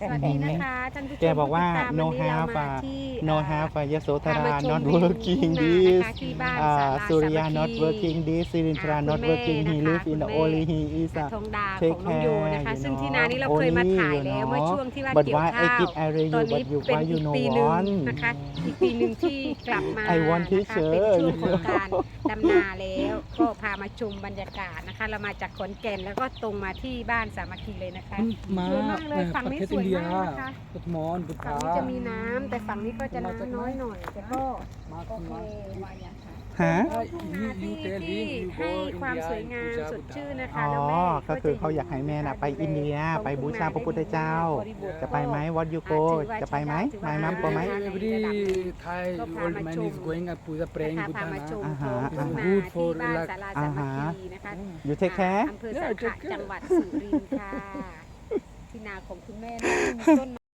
สวัสดีนะคะท่านผู้ชมแกบอกว่าที่ติดตม no วันนี้เรา have มา a ที่ no เอ่อ have a ยโสธพารามาชม not วิว working ทุ่งนา this นะคะที่บ้านอ่าศาลาสุริยา สามัคคี not working this สิรินทรา อ่า not คุณแม่ working he นะคะ live in คุณแม่ only he is อ่า a ทองดา take ของน้องโยนะคะ care, you ซึ่งที่ know, นานี้เราเคยมา only, ถ่าย you แล้วเมื่อ know. ช่วงที่ว่า But เกี่ยว why I ข้าว keep array ตอ you นนี้ but you เป็น why อี you ก know ปีหนึ่ง one นะคะ อีกปีหนึ่งที่กลับมา I want นะคะ teacher เป็นช่วงของการดำนาแล้ว ก็พามาชมบรรยากาศนะคะ เรามาจากขอนแก่นแล้วก็ตรงมาที่บ้านสามัคคีเลยนะคะ มาสวยมากเลยเอ่อฝั่งประนี้เทศสอิวนยเดียมากนะคะพุทธมอนพุทฝั่ธางนี้จะมีน้ำแต่ฝั่งนี้ก็จะน้ำน้อยหน่อยแต่ก็มาโอเคมาฮะทุ่งนาที่ที่ให้ความสวยงามสดชื่นนะคะอ๋อ แล้วแม่ก็คือเขาอยากให้แม่น่ะไปอินเดียไปบูชาพระพุทธเจ้า จะไปไหม what you go จะไปไหมไม่มัมก็ไหม every Thai old man is going and puja นะ praying คะพา Buddha มาชม na อ่าฮะท้องทุ่งนา Good ที่ for บ้าน relax ศาลาสามัคคีนะคะ you take care อำเภอสังขะจังหวัดสุรินทร์ค่ะที่ นาของคุณแม่นะมีต้น